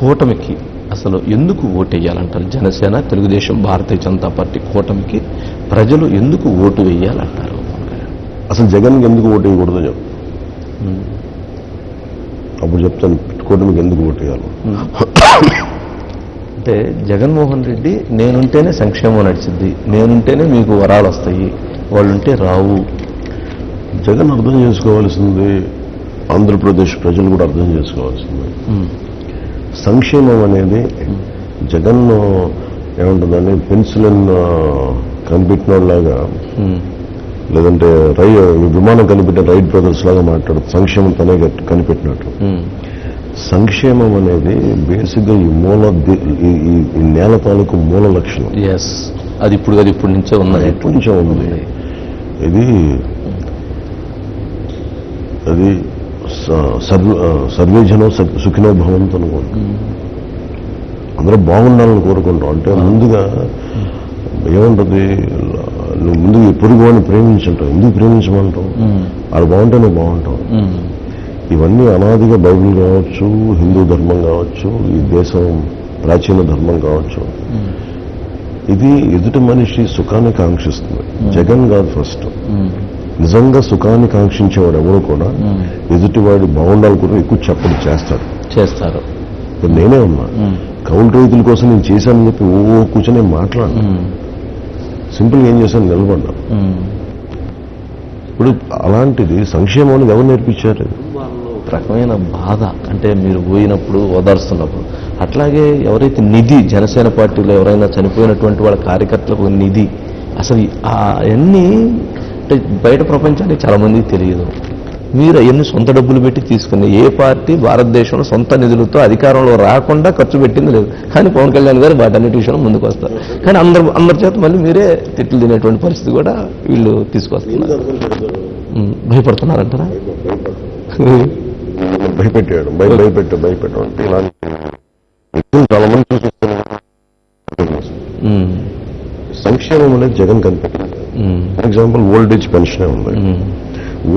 కూటమికి అసలు ఎందుకు ఓటు వేయాలంటారు జనసేన తెలుగుదేశం భారతీయ జనతా పార్టీ కూటమికి ప్రజలు ఎందుకు ఓటు వేయాలంటారు? అసలు జగన్కి ఎందుకు ఓటు వేయకూడదో చెప్పు. అప్పుడు చెప్తాను కూటమికి ఎందుకు ఓటు వేయాలి? అంటే జగన్మోహన్ రెడ్డి నేనుంటేనే సంక్షేమం నడిచింది నేనుంటేనే మీకు వరాలు వస్తాయి వాళ్ళుంటే రావు. జగన్ అర్థం చేసుకోవాల్సింది ఆంధ్రప్రదేశ్ ప్రజలు కూడా అర్థం చేసుకోవాల్సింది. సంక్షేమం అనేది జగన్ ఏముంటుందని పెన్సిలిన్ కనిపెట్టినలాగా ఉమ్, లేదంటే రై విమానం కనిపెట్టిన రైట్ బ్రదర్స్ లాగా మాట్లాడు సంక్షేమం తనే కనిపెట్టినట్టు. సంక్షేమం అనేది బేసిక్గా ఈ మూల ఈ- నేల తాలూకు మూల లక్షణం. అది ఇప్పుడు అది ఇప్పటి నుంచే ఉన్నది. కొంచెం ఉంది. ఇది అది సర్వ జనం సుఖినో భవంతు అనుకోండి అందరూ బాగుండాలని కోరుకుంటాం. అంటే ముందుగా ఏముంటుంది? నువ్వు ముందు పొరుగు వాడిని ప్రేమించుంటావు ఎందుకు ప్రేమించమంటావు? అది బాగుంటే నువ్వు బాగుంటావు. ఇవన్నీ అనాదిగా బైబిల్ కావచ్చు హిందూ ధర్మం కావచ్చు ఈ దేశం ప్రాచీన ధర్మం కావచ్చు. ఇది ఎదుటి మనిషి సుఖాన్ని కాంక్షిస్తుంది. జగన్ కాదు ఫస్ట్. నిజంగా సుఖాన్ని కాంక్షించేవాడు ఎవరు కూడా. ఎదుటివాడి బాగుండాలి కూడా ఎక్కువ చెప్పడు చేస్తాడు చేస్తారు. ఇప్పుడు నేనే ఉన్నా కౌలు రైతుల కోసం నేను చేశానని చెప్పి ఓ కూర్చొని మాట్లాడు ఉమ్, సింపుల్గా ఏం చేశాను నిలబడ్డా. ఇప్పుడు అలాంటిది సంక్షేమం అనేది ఎవరు నేర్పించారు? ఒక రకమైన బాధ. అంటే మీరు పోయినప్పుడు ఓదార్స్తున్నప్పుడు. అట్లాగే ఎవరైతే నిధి జనసేన పార్టీలో ఎవరైనా చనిపోయినటువంటి వాళ్ళ కార్యకర్తలకు నిధి. అసలు అవన్నీ అంటే బయట ప్రపంచానికి చాలా మందికి తెలియదు. మీరు అవన్నీ సొంత డబ్బులు పెట్టి తీసుకుని ఏ పార్టీ భారతదేశంలో సొంత నిధులతో అధికారంలో రాకుండా ఖర్చు పెట్టింది లేదు. కానీ పవన్ కళ్యాణ్ గారు వాటన్నిటి విషయంలో ముందుకు వస్తారు. కానీ అందరు అందరి చేత మళ్ళీ మీరే తిట్లు తినేటువంటి పరిస్థితి కూడా వీళ్ళు తీసుకొస్తున్నారు. భయపడుతున్నారంటారా? భయపెట్టాడు. భయ భయపెట్టు భయపెట్టు అంటే చాలా మంది సంక్షేమం అనేది జగన్ కనిపెట్టింది ఎగ్జాంపుల్ ఓల్డ్ ఏజ్ పెన్షన్ ఉంది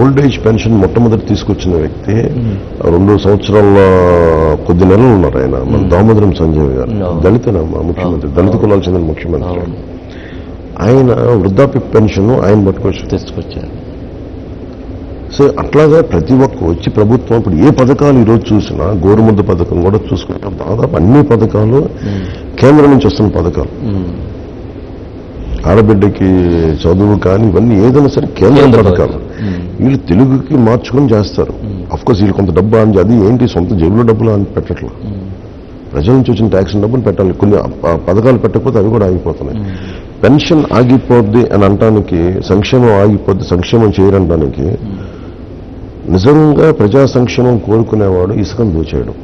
ఓల్డ్ ఏజ్ పెన్షన్ మొట్టమొదటి తీసుకొచ్చిన వ్యక్తి రెండు సంవత్సరాల కొద్ది నెలలు ఉన్నారు ఆయన. మన దామోదరం సంజయ్ గారు. అవును. దళితనమ్మ ముఖ్యమంత్రి. దళిత కులాలకు చెందిన ముఖ్యమంత్రి. ఆయన వృద్ధాప్య పెన్షన్ ఆయన పట్టుకొచ్చి తీసుకొచ్చారు. సో అట్లాగా ప్రతి ఒక్క వచ్చి ప్రభుత్వం ఇప్పుడు ఏ పథకాలు ఈరోజు చూసినా గోరుముద్ద పథకం కూడా చూసుకుంటే దాదాపు అన్ని పథకాలు కేంద్రం నుంచి వస్తున్న పథకాలు. ఆడబిడ్డకి చదువు కానీ ఇవన్నీ ఏదైనా సరే కేంద్ర పథకాలు వీళ్ళు తెలుగుకి మార్చుకొని చేస్తారు. అఫ్ కోర్స్ వీళ్ళు కొంత డబ్బు అని అది ఏంటి? సొంత జేబులో డబ్బులు అని పెట్టట్లా. ప్రజల నుంచి వచ్చిన ట్యాక్స్ డబ్బులు పెట్టాలి. కొన్ని పథకాలు పెట్టకపోతే అవి కూడా ఆగిపోతున్నాయి. పెన్షన్ ఆగిపోద్ది అని అనటానికి సంక్షేమం ఆగిపోద్ది సంక్షేమం చేయరంటానికి నిజంగా ప్రజా సంక్షేమం కోరుకునేవాడు ఇసుకను దోచేయడం.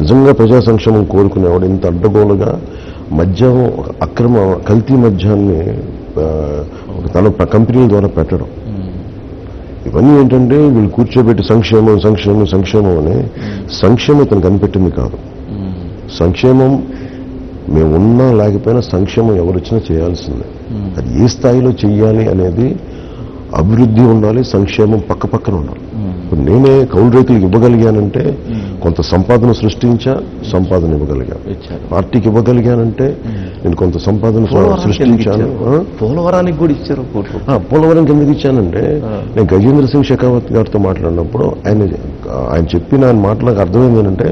నిజంగా ప్రజా సంక్షేమం కోరుకునేవాడు ఇంత అడ్డగోలుగా మద్యం ఒక అక్రమ కల్తీ మద్యాన్ని తన కంపెనీల ద్వారా పెట్టడం. ఉమ్, ఇవన్నీ ఏంటంటే వీళ్ళు కూర్చోబెట్టి సంక్షేమం సంక్షేమం సంక్షేమం అని సంక్షేమం ఇతను కనిపెట్టింది కాదు. ఉమ్, సంక్షేమం మేము ఉన్నా లేకపోయినా సంక్షేమం ఎవరు వచ్చినా చేయాల్సిందే. అది ఏ స్థాయిలో చెయ్యాలి అనేది అభివృద్ధి ఉండాలి సంక్షేమం పక్క పక్కన ఉండాలి. నేనే కౌలు రైతులకు ఇవ్వగలిగానంటే కొంత సంపాదన సృష్టించా సంపాదన ఇవ్వగలిగాను పార్టీకి ఇవ్వగలిగానంటే నేను కొంత సంపాదన పోలవరానికి ఎందుకు సృష్టించాను? పోలవరానికి కూడా ఇచ్చారు కోట్లు ఆ, పోలవరం కిందకి ఇచ్చానంటే. నేను గజేంద్ర సింగ్ షెకావత్ గారితో మాట్లాడినప్పుడు ఆయన ఆయన చెప్పిన ఆయన మాటలకు అర్థమైంది ఏంటంటే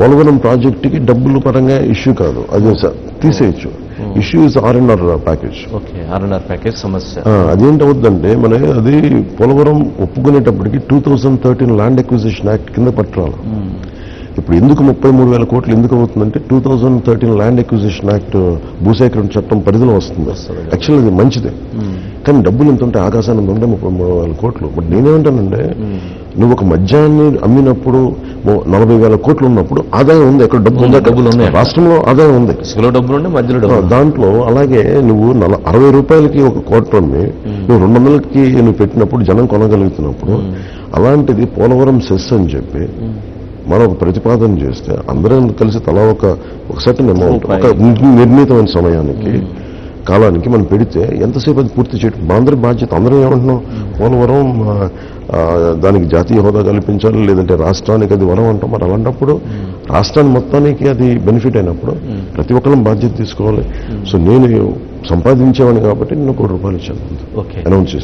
పోలవరం ప్రాజెక్టుకి డబ్బులు పరంగా ఇష్యూ కాదు. అది స- తీసేయచ్చు. Issue is R and R package. Okay RNR package సమస్య. అదేంటవుద్దంటే మన అది Polavaram ఒప్పుకునేటప్పటికి two thousand thirteen land acquisition act కింద పట్టాలి. ఉమ్, ఇప్పుడు ఎందుకు ముప్పై మూడు వేల కోట్లు ఎందుకు అవుతుందంటే two thousand thirteen land acquisition act భూసేకరణ చట్టం పరిధిలో వస్తుంది. యాక్చువల్ అది మంచిదే. ఉమ్, కానీ డబ్బులు ఎంత ఉంటే ఆకాశాన్ని ఉంటే ముప్పై మూడు వేల కోట్లు. బట్ నేనేమంటానంటే. నువ్వు ఒక మద్యాన్ని అమ్మినప్పుడు నలభై వేల కోట్లు ఉన్నప్పుడు ఆదాయం ఉంది ఎక్కడ డబ్బు ఉందా? డబ్బులు ఉన్నాయి. రాష్ట్రంలో ఆదాయం ఉంది. ఇసుకలో డబ్బులు మధ్యలో డబ్బులు దాంట్లో అలాగే నువ్వు నల అరవై రూపాయలకి ఒక కోట్లు అమ్మి నువ్వు రెండు వందలకి నువ్వు పెట్టినప్పుడు జనం కొనగలుగుతున్నప్పుడు అలాంటిది పోలవరం సెస్ అని చెప్పి మనం ఒక ప్రతిపాదన చేస్తే అందరం కలిసి తలా ఒక ఒక సర్టన్ అమౌంట్ ఒక నిర్ణీతమైన సమయానికి కాలానికి మనం పెడితే ఎంతసేపు అది పూర్తి చేయడం? మనందరి బాధ్యత. అందరం ఏమంటున్నాం? పోలవరం దానికి జాతీయ హోదా కల్పించాలి లేదంటే రాష్ట్రానికి అది వరం అంటాం. మరి అలాంటప్పుడు రాష్ట్రాన్ని మొత్తానికి అది బెనిఫిట్ అయినప్పుడు ప్రతి ఒక్కరం బాధ్యత తీసుకోవాలి. సో నేను సంపాదించేవాడిని కాబట్టి నేను కోటి రూపాయలు ఇచ్చాను. ఓకే. అనౌన్స్ చేశాను.